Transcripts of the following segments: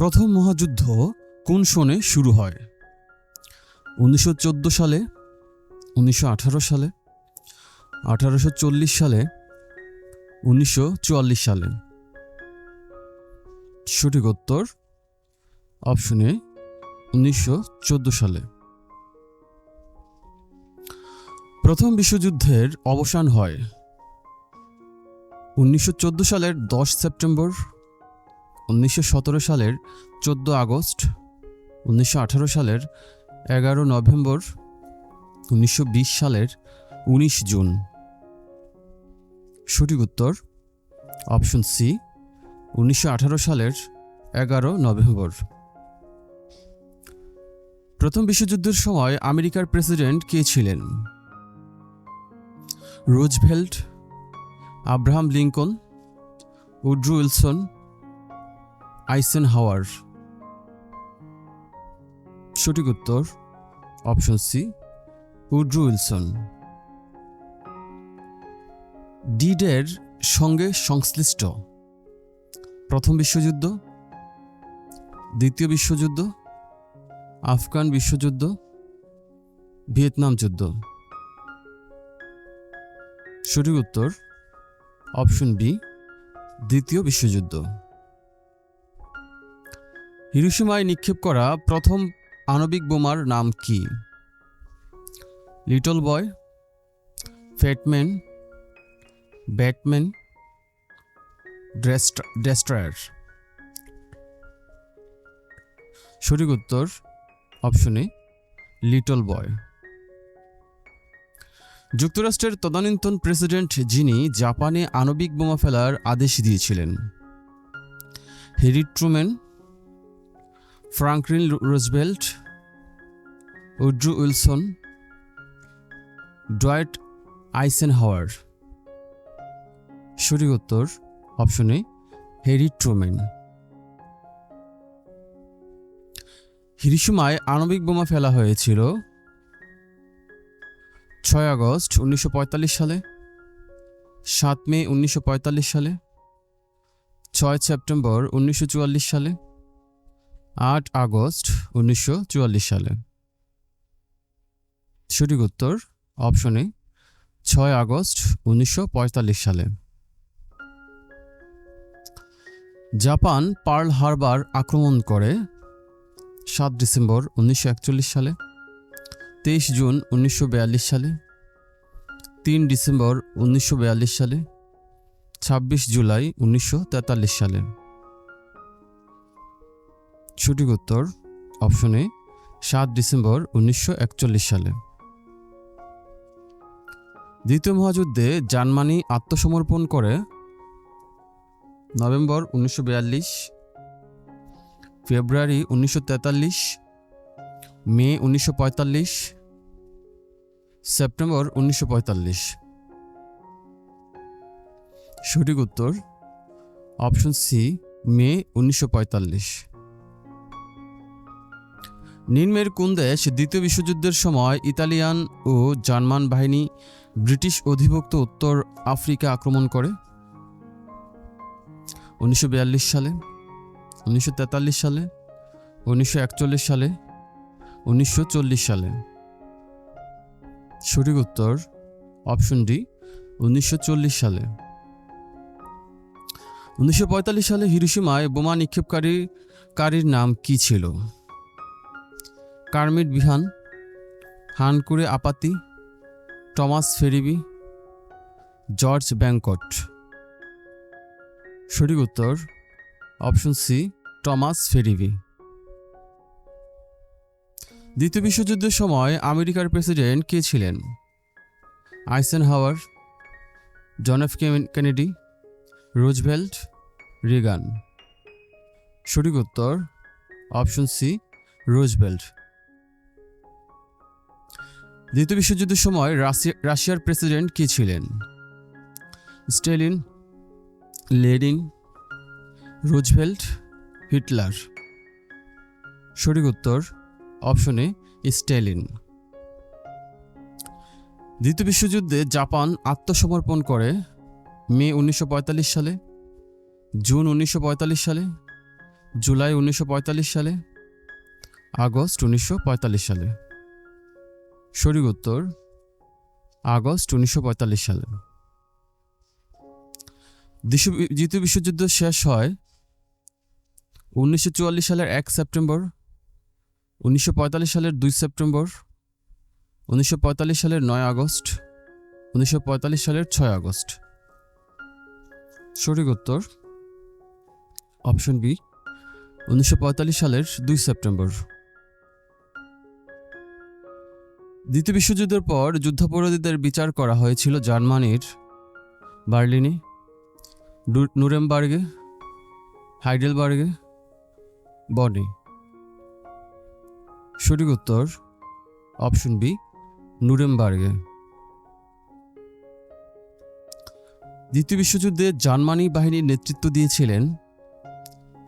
প্রথম মহাযুদ্ধ কোন সনে শুরু হয়? উনিশশো চোদ্দ সালে, উনিশশো আঠারো সালে, আঠারোশো চল্লিশ সালে, উনিশশো চুয়াল্লিশ সালে। সঠিক উত্তর অপশন উনিশশো সালে। প্রথম বিশ্বযুদ্ধের অবসান হয়। উনিশশো চোদ্দ সালের দশ সেপ্টেম্বর উনিশশো সতেরো সালের চোদ্দ আগস্ট, উনিশশো আঠারো সালের এগারো নভেম্বর, উনিশশো বিশ সালের উনিশ জুন। সঠিক উত্তর, অপশন সি, উনিশশো আঠারো সালের এগারো নভেম্বর। প্রথম বিশ্বযুদ্ধের সময় আমেরিকার প্রেসিডেন্ট কে ছিলেন? Roosevelt, Abraham Lincoln, Woodrow Wilson Eisenhower সঠিক উত্তর, অপশন সি, উড্রু উইলসন। ডিডের সঙ্গে সংশ্লিষ্ট প্রথম বিশ্বযুদ্ধ, দ্বিতীয় বিশ্বযুদ্ধ, আফগান বিশ্বযুদ্ধ, ভিয়েতনাম যুদ্ধ। সঠিক উত্তর, অপশন বি, দ্বিতীয় বিশ্বযুদ্ধ। হিরোশিমায় নিক্ষেপ করা প্রথম আণবিক বোমার নাম কি? Little Boy Fat Man Batman destroyer সঠিক উত্তর অপশনে লিটল বয়। যুক্তরাষ্ট্রের তদানীন্তন প্রেসিডেন্ট যিনি জাপানে আণবিক বোমা ফেলার আদেশ দিয়েছিলেন, Harry Truman Franklin Roosevelt Woodrow Wilson Dwight Eisenhower সঠিক উত্তর অপশনে হেরি ট্রুম্যান হিরিসুমায় আণবিক বোমা ফেলা হয়েছিল ছয় আগস্ট উনিশশো পঁয়তাল্লিশ সালে, সাত মে উনিশশো পঁয়তাল্লিশ সালে, ছয় সেপ্টেম্বর উনিশশো চুয়াল্লিশ সালে আট আগস্ট উনিশশো চুয়াল্লিশ সালে। সঠিক উত্তর অপশনে ছয় আগস্ট উনিশশো পঁয়তাল্লিশ সালে। জাপান পার্ল হারবার আক্রমণ করে সাত ডিসেম্বর উনিশশো একচল্লিশ সালে, তেইশ জুন উনিশশো বিয়াল্লিশ সালে, তিন ডিসেম্বর উনিশশো বিয়াল্লিশ সালে, ছাব্বিশ জুলাই উনিশশো তেতাল্লিশ সালে। সঠিক উত্তর অপশনে সাত ডিসেম্বর উনিশশো একচল্লিশ সালে। দ্বিতীয় মহাযুদ্ধে জার্মানি আত্মসমর্পণ করে, নভেম্বর উনিশশো বিয়াল্লিশ, ফেব্রুয়ারি উনিশশো তেতাল্লিশ, মে উনিশশো পঁয়তাল্লিশ, সেপ্টেম্বর উনিশশো পঁয়তাল্লিশ। সঠিক উত্তর অপশন সি মে উনিশশো পঁয়তাল্লিশ। নিম্নের কোন দেশ দ্বিতীয় বিশ্বযুদ্ধের সময় ইতালিয়ান ও জার্মান বাহিনী ব্রিটিশ অধিভুক্ত উত্তর আফ্রিকা আক্রমণ করে। উনিশশো বিয়াল্লিশ সালে, উনিশশো তেতাল্লিশ সালে, উনিশশো একচল্লিশ সালে, উনিশশো চল্লিশ সালে। সঠিক উত্তর অপশন ডি, উনিশশো চল্লিশ সালে। উনিশশো পঁয়তাল্লিশ সালে হিরোশিমায় বোমা নিক্ষেপকারী কারীর নাম কি ছিল? কার্মিট বিহান, হানকুরে আপাতি, টমাস ফেরিবি, জর্জ ব্যাংকট। সঠিক উত্তর, অপশন সি, টমাস ফেরিবি। দ্বিতীয় বিশ্বযুদ্ধের সময় আমেরিকার প্রেসিডেন্ট কে ছিলেন? Eisenhower John F Kennedy, Roosevelt, Reagan. সঠিক উত্তর, অপশন সি, রুজভেল্ট। দ্বিতীয় বিশ্বযুদ্ধের সময় রাশিয়া- রাশিয়ার প্রেসিডেন্ট কে ছিলেন? Stalin Lenin Roosevelt, Hitler. সঠিক উত্তর, অপশনে স্টেলিন। দ্বিতীয় বিশ্বযুদ্ধে জাপান আত্মসমর্পণ করে মে উনিশশো পঁয়তাল্লিশ সালে, জুন উনিশশো পঁয়তাল্লিশ সালে, জুলাই উনিশশো পঁয়তাল্লিশ সালে, আগস্ট উনিশশো পঁয়তাল্লিশ সালে। সঠিক উত্তর, আগস্ট উনিশশো পঁয়তাল্লিশ সালে। দ্বিতীয় বিশ্বযুদ্ধ শেষ হয় উনিশশো চুয়াল্লিশ সালের এক সেপ্টেম্বর, উনিশশো পঁয়তাল্লিশ সালের দুই সেপ্টেম্বর, উনিশশো পঁয়তাল্লিশ সালের নয় আগস্ট, উনিশশো পঁয়তাল্লিশ সালের ছয় আগস্ট। সঠিক উত্তর, অপশন বি, উনিশশো পঁয়তাল্লিশ সালের দুই সেপ্টেম্বর। দ্বিতীয় বিশ্বযুদ্ধের পর যুদ্ধাপরাধীদের বিচার করা হয়েছিল জার্মানির বার্লিনে নুরেমবার্গে, হাইডেলবার্গে বনে সঠিক উত্তর, অপশন বি, নুরেমবার্গে। দ্বিতীয় বিশ্বযুদ্ধে জার্মানি বাহিনীর নেতৃত্ব দিয়েছিলেন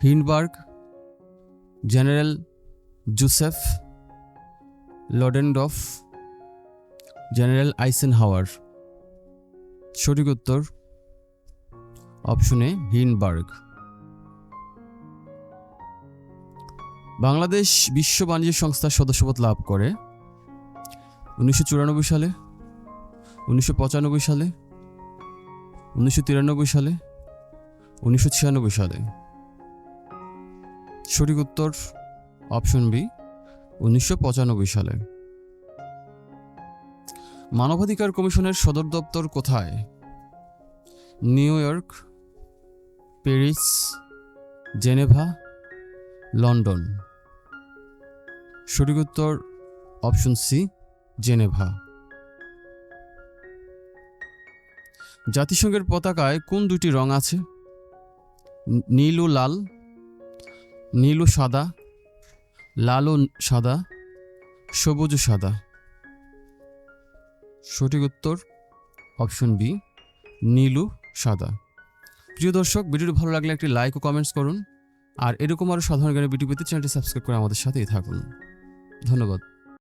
Hindenburg general Joseph Ludendorff. General Eisenhower সঠিক উত্তর, অপশনে হিনবার্গ বাংলাদেশ বিশ্ব বাণিজ্য সংস্থার সদস্যপদ লাভ করে উনিশশো চুরানব্বই সালে, উনিশশো পঁচানব্বই সালে, উনিশশো তিরানব্বই সালে, উনিশশো ছিয়ানব্বই সালে। সঠিক উত্তর, অপশন বি, উনিশশো পঁচানব্বই সালে। মানবাধিকার কমিশনের সদর দপ্তর কোথায়? New York, Paris, Geneva, London. সঠিক উত্তর অপশন সি, জেনেভা। জাতিসংঘের পতাকায় কোন দুটি রং আছে? নীল ও লাল, নীল ও সাদা, লাল ও সাদা, সবুজ ও সাদা। সঠিক উত্তর অপশন বি, নীলু সাদা। প্রিয় দর্শক, ভিডিওটি ভালো লাগলে একটি লাইক ও কমেন্টস করুন। আর এরকম আরও সাধারণ জ্ঞানের ভিডিও পেতে চ্যানেলটি সাবস্ক্রাইব করে আমাদের সাথেই থাকুন। ধন্যবাদ।